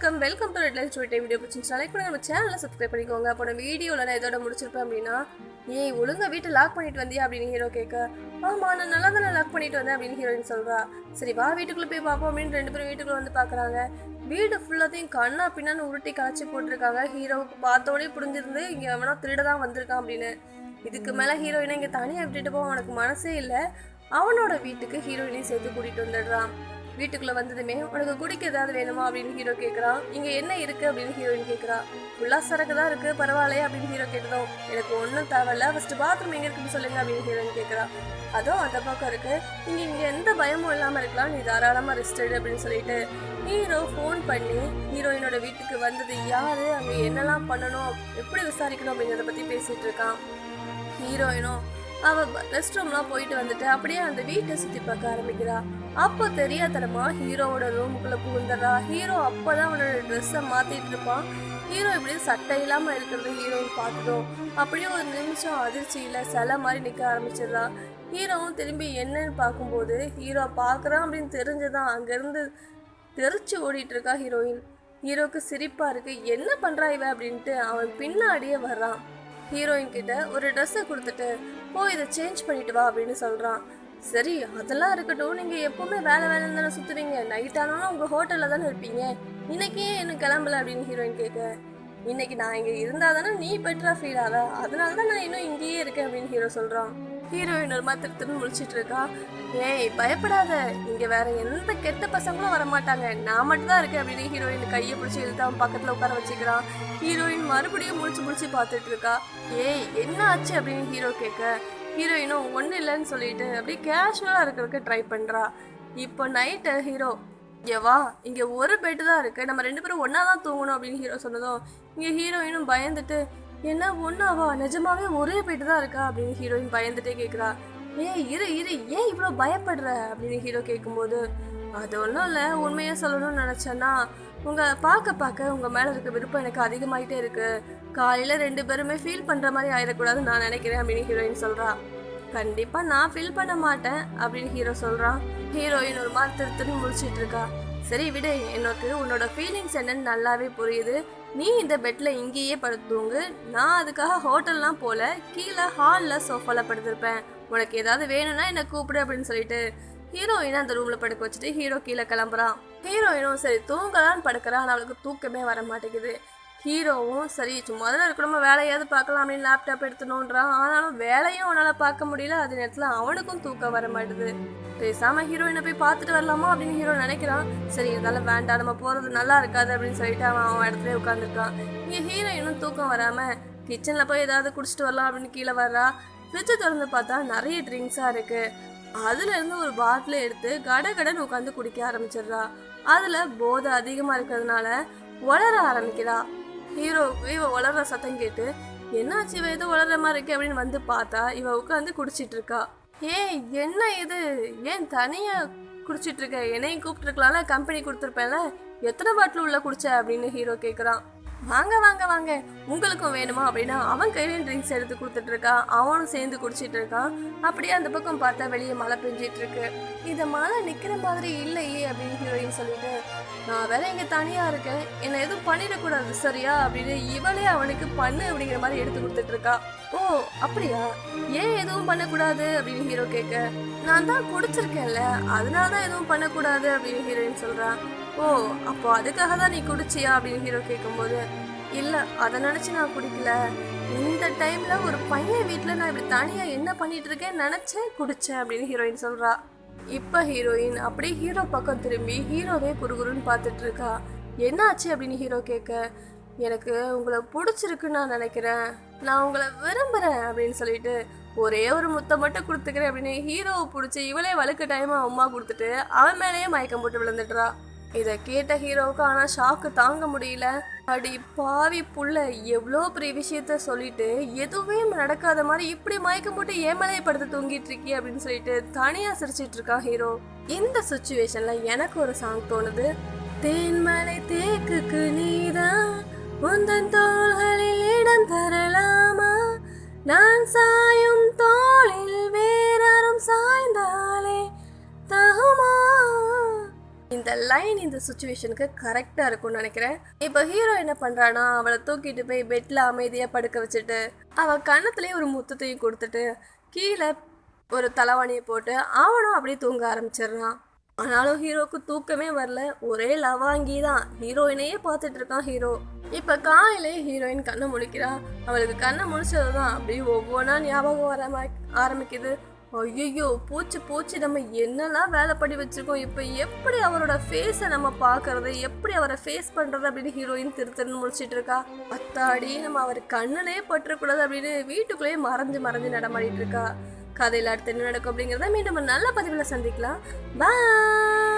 வணக்கம். Welcome to red light video பிடிச்சிருந்துச்சு like பண்ணி நம்ம சேனலில் சப்ஸ்கிரைப் பண்ணிக்கோங்க. அப்போ நம்ம வீடியோவில் நான் இதோட முடிச்சிருப்பேன் அப்படின்னா ஏய் ஒழுங்கா வீட்டை லாக் பண்ணிட்டு வந்தியா அப்படின்னு ஹீரோ கேட்க ஆமா நான் நல்லா தானே லாக் பண்ணிட்டு வந்தேன் அப்படின்னு ஹீரோயின் சொல்றா. சரி வா வீட்டுக்குள்ளே போய் பார்ப்போம் அப்படின்னு ரெண்டு பேரும் வீட்டுக்குள்ளே வந்து பார்க்கறாங்க. வீடு ஃபுல்லாத்தையும் கண்ணா பின்னான்னு உருட்டி கலைச்சி போட்டிருக்காங்க. ஹீரோவுக்கு பார்த்தோடனே புரிஞ்சிருந்து இங்கே வேணா திருட தான் வந்திருக்கான் அப்படின்னு. இதுக்கு மேலே ஹீரோயினை இங்கே தனியாக விட்டுட்டு போக அவனுக்கு மனசே இல்லை. அவனோட வீட்டுக்கு ஹீரோயினையும் சேர்த்து கூட்டிகிட்டு வந்துடுறான். வீட்டுக்குள்ள வந்ததுமே உனக்கு குடிக்க ஏதாவது வேணுமா? அப்படின்னு ஹீரோ கேட்குறான் இங்க என்ன இருக்கு? அப்படின்னு ஹீரோயின் கேட்குறா ஃபுல்லா சரக்கு தான் இருக்கு பரவாயில்லையே அப்படின்னு ஹீரோ கேட்டதும் எனக்கு ஒன்றும் தேவையில்ல ஃபர்ஸ்ட் பாத்ரூம் எங்க இருக்குன்னு சொல்லுங்க அப்படின்னு ஹீரோயின் கேட்குறா அதுவும் அந்த பக்கம் இருக்கு. இங்கே இங்க எந்த பயமும் இல்லாம இருக்கலாம். நீ தாராளமா ரெஸ்ட் எடு அப்படின்னு சொல்லிட்டு ஹீரோ ஃபோன் பண்ணி ஹீரோயினோட வீட்டுக்கு வந்தது யாரு? அங்க என்னெல்லாம் பண்ணணும்? எப்படி விசாரிக்கணும்? அப்படிங்கிறத பத்தி பேசிட்டு இருக்கான். ஹீரோயினும் அவள் ரெஸ்ட் ரூம்லாம் போயிட்டு வந்துட்டு அப்படியே அந்த வீட்டை சுற்றி பார்க்க ஆரம்பிக்கிறா. அப்போ தெரியாதனமா ஹீரோவோட ரூமுக்குள்ள புகுந்துடுறா ஹீரோ அப்போ தான் அவனோட ட்ரெஸ்ஸை மாற்றிட்டு இருப்பான். ஹீரோ இப்படி சட்டை இல்லாமல் இருக்கிறது ஹீரோயின் பார்த்துடும் அப்படியே ஒரு நிமிஷம் அதிர்ச்சியில் சிலை மாதிரி நிற்க ஆரம்பிச்சிடுறா. ஹீரோவும் திரும்பி என்னன்னு பார்க்கும்போது ஹீரோ பார்க்குறான் அப்படின்னு தெரிஞ்சுதான் அங்கேருந்து தெரிச்சு ஓடிட்டு இருக்கா ஹீரோயின். ஹீரோக்கு சிரிப்பாக இருக்கு. என்ன பண்ணுறா இவ? அப்படின்ட்டு அவன் பின்னாடியே வர்றான். ஹீரோயின் கிட்ட ஒரு ட்ரெஸ்ஸை கொடுத்துட்டு ஓ இதை சேஞ்ச் பண்ணிட்டு வா அப்படின்னு சொல்கிறான் சரி அதெல்லாம் இருக்கட்டும். நீங்கள் எப்போவுமே வேலை வேலைன்னு தானே சுற்றுவீங்க நைட் ஆனாலும் உங்கள் ஹோட்டலில் தானே இருப்பீங்க. இன்னைக்கே ஏன் எனக்கு கிளம்பல அப்படின்னு ஹீரோயின் கேட்க இன்னைக்கு நான் இங்கே இருந்தால் தானே நீ பெட்டராக ஃபீல் ஆக அதனால தான் நான் இன்னும் இங்கேயே இருக்கேன் அப்படின்னு ஹீரோ சொல்கிறான் ஹீரோயின் ஒரு மாதிரி முழிச்சிட்டு இருக்கா ஏய் பயப்படாத. இங்க வேற எந்த கெட்ட பசங்களும் வர மாட்டாங்க நான் மட்டும் தான் இருக்கேன் அப்படின்னு ஹீரோயின் கையை பிடிச்சி இழுத்து அவன் பக்கத்துல உட்கார வச்சுக்கிறான். ஹீரோயின் மறுபடியும் முழிச்சு முழிச்சு பார்த்துட்டு இருக்கா. ஏய் என்ன ஆச்சு அப்படின்னு ஹீரோ கேட்க ஹீரோயினும் ஒன்றும் இல்லைன்னு சொல்லிட்டு அப்படியே கேஷுவலாக இருக்கிறதுக்கு ட்ரை பண்ணுறா இப்போ நைட்டு ஹீரோ இங்கே வா. இங்கே ஒரு பெட்டு தான் இருக்குது நம்ம ரெண்டு பேரும் ஒன்றா தான் தூங்கணும் அப்படின்னு ஹீரோ சொன்னதும் இங்கே ஹீரோயினும் பயந்துட்டு என்ன ஒன்றாவா நிஜமாவே ஒரே போயிட்டு தான் இருக்கா? அப்படின்னு ஹீரோயின் பயந்துட்டே கேட்குறா ஏய் இரு இரு ஏன் இவ்வளோ பயப்படுற? அப்படின்னு ஹீரோ கேட்கும்போது அது ஒன்றும் இல்லை. உண்மையாக சொல்லணும்னு நினச்சேன்னா உங்கள் பார்க்க பார்க்க உங்கள் மேலே இருக்க விருப்பம் எனக்கு அதிகமாயிட்டே இருக்கு. காலையில் ரெண்டு பேருமே ஃபீல் பண்ணுற மாதிரி ஆயிடக்கூடாதுன்னு நான் நினைக்கிறேன் அப்படின்னு ஹீரோயின் சொல்கிறா கண்டிப்பாக நான் ஃபீல் பண்ண மாட்டேன் அப்படின்னு ஹீரோ சொல்கிறான் ஹீரோயின் ஒரு மாதிரி திருத்துன்னு முடிச்சிட்டு இருக்கா. சரி விடு. எனக்கு உன்னோட ஃபீலிங்ஸ் என்னன்னு நல்லாவே புரியுது. நீ இந்த பெட்டில் இங்கேயே படுத்துங்க நான் அதுக்காக ஹோட்டல்லாம் போல கீழே ஹாலில் சோஃபாவில் படுத்திருப்பேன். உனக்கு ஏதாவது வேணும்னா என்னை கூப்பிடு அப்படின்னு சொல்லிட்டு ஹீரோயினை அந்த ரூமில் படுக்க வச்சுட்டு ஹீரோ கீழே கிளம்புறான். ஹீரோயினும் சரி தூங்கலான்னு படுக்கிறான் ஆனால் அவளுக்கு தூக்கமே வர மாட்டேங்குது ஹீரோவும் சரி சும்மா தானே இருக்கணுமா வேலையாவது பார்க்கலாம் அப்படின்னு லேப்டாப் எடுத்துனோன்றான் ஆனாலும் வேலையும் அவனால் பார்க்க முடியல. அதே நேரத்தில் அவனுக்கும் தூக்கம் வர மாட்டுது. பேசாம ஹீரோயினை போய் பார்த்துட்டு வரலாமா அப்படின்னு ஹீரோ நினைக்கிறான். சரி இருந்தாலும் வேண்டாம் நம்ம போகிறது நல்லா இருக்காது அப்படின்னு சொல்லிட்டு அவன் அவன் இடத்துல உட்காந்துருக்கான் இங்கே ஹீரோயினும் தூக்கம் வராமல் கிச்சனில் போய் ஏதாவது குடிச்சிட்டு வரலாம் அப்படின்னு கீழே வர்றா. ஃப்ரிட்ஜை திறந்து பார்த்தா நிறைய ட்ரிங்க்ஸாக இருக்குது அதுலேருந்து ஒரு பாட்டில் எடுத்து கட கடன் உட்காந்து குடிக்க ஆரம்பிச்சிடுறா. அதில் போதை அதிகமாக இருக்கிறதுனால வளர ஆரம்பிக்கிறா. ஹீரோ இவ வளர்ற சத்தம் கேட்டு என்னாச்சு இவ ஏதோ வளர்ற மாதிரி இருக்கு அப்படின்னு வந்து பார்த்தா இவ உட்காந்து குடிச்சிட்டு இருக்கா. ஏய் என்ன இது? ஏன் தனியா குடிச்சிட்டு இருக்க? என்னையும் கூப்பிட்டுருக்கலாம்ல கம்பெனி கொடுத்துருப்பேன்ல. எத்தனை பாட்டில் உள்ள குடிச்ச? அப்படின்னு ஹீரோ கேட்குறான் வாங்க வாங்க வாங்க. உங்களுக்கும் வேணுமா? அப்படின்னா அவன் கையிலையும் ட்ரிங்க்ஸ் எடுத்து கொடுத்துட்டு இருக்கான் அவனும் சேர்ந்து குடிச்சிட்டு இருக்கான். அப்படியே அந்த பக்கம் பார்த்தா வெளியே மழை பெஞ்சிட்டு இருக்கு. இந்த மழை நிற்கிற மாதிரி இல்லையே அப்படின்னு ஹீரோயின் சொல்லிட்டு நான் வேற இங்க தனியா இருக்கேன். என்னை எதுவும் பண்ணிடக்கூடாது சரியா? அப்படின்னு இவளே அவனுக்கு பண்ணு அப்படிங்கிற மாதிரி எடுத்து கொடுத்துட்டு இருக்கா. ஓ அப்படியா? ஏன் எதுவும் பண்ணக்கூடாது அப்படின்னு ஹீரோ கேட்க நான் தான் குடிச்சிருக்கேன்ல அதனால தான் எதுவும் பண்ணக்கூடாது அப்படின்னு ஹீரோயின் சொல்றான் ஓ அப்போ அதுக்காக தான் நீ குடிச்சியா? அப்படின்னு ஹீரோ கேட்கும்போது இல்ல அதை நினைச்சு நான் குடிக்கல. இந்த டைம்ல ஒரு பையன் வீட்டில் நான் இப்படி தனியா என்ன பண்ணிட்டு இருக்கேன்னு நினைச்சேன் குடிச்சேன் அப்படின்னு ஹீரோயின் சொல்றா. இப்போ ஹீரோயின் அப்படியே ஹீரோ பக்கம் திரும்பி ஹீரோவே குறுகுருன்னு பார்த்துட்டு இருக்கா. என்னாச்சு அப்படின்னு ஹீரோ கேட்க எனக்கு உங்களை பிடிச்சிருக்குன்னு நான் நினைக்கிறேன். நான் உங்களை விரும்புறேன் அப்படின்னு சொல்லிட்டு ஒரே ஒரு முத்தம் மட்டும் கொடுத்துக்கிறேன் அப்படின்னு ஹீரோவை பிடிச்சி இவளே வழுக்க டைமா அம்மா கொடுத்துட்டு அவன் மேலேயே மயக்கம் போட்டு விழுந்துடுறா. இதை கேட்ட ஹீரோவுக்கு ஆனால் ஷாக்கு தாங்க முடியல. அடி பாவி புள்ள எவ்வளோ பெரிய விஷயத்த சொல்லிட்டு எதுவுமே நடக்காத மாதிரி இப்படி மயக்கம் போட்டு ஏமலையை படுத்து தூங்கிட்டு இருக்கி அப்படின்னு சொல்லிட்டு தனியாக சிரிச்சிட்டு இருக்கான் ஹீரோ. இந்த சுச்சுவேஷன்ல எனக்கு ஒரு சாங் தோணுது. தேன்மலை தேக்குக்கு நீதான் உந்தன் தோள்களில் இடம் தரலாமா? நான் சா இந்த லைன் இந்த சுச்சுவேஷனுக்கு கரெக்டாக இருக்கும்னு நினைக்கிறேன். இப்போ ஹீரோ என்ன பண்ணுறான்னா அவளை தூக்கிட்டு போய் பெட்டில் அமைதியாக படுக்க வச்சுட்டு அவள் கன்னத்துலேயே ஒரு முத்தத்தையும் கொடுத்துட்டு கீழே ஒரு தலைவாணியை போட்டு அவனும் அப்படியே தூங்க ஆரம்பிச்சிடுறான். ஆனாலும் ஹீரோக்கு தூக்கமே வரல. ஒரே லவாங்கி தான். ஹீரோயினையே பார்த்துட்டு இருக்கான் ஹீரோ இப்போ காலையிலே ஹீரோயின் கண்ணை முழிக்கிறா. அவளுக்கு கண்ணை முழிச்சது தான் அப்படியே ஒவ்வொன்றா ஞாபகம் வர ஆரம்பிக்குது. ஐயோ போச்சு போச்சு. நம்ம என்னெல்லாம் வேலை பண்ணி வச்சிருக்கோம்? இப்போ எப்படி அவரோட ஃபேஸை நம்ம பார்க்கறது? எப்படி அவரை ஃபேஸ் பண்ணுறது அப்படின்னு ஹீரோயின் திருத்தன்னு முடிச்சிட்டு இருக்கா? அத்தாடி நம்ம அவர் கண்ணுலே பற்றக்கூடாது அப்படின்னு வீட்டுக்குள்ளேயே மறைஞ்சு மறைஞ்சு நடமாடிட்டு இருக்கா. கதையில் அடுத்து என்ன நடக்கும் அப்படிங்கிறத மீண்டும் நல்ல பதிவில் சந்திக்கலாம். பாய்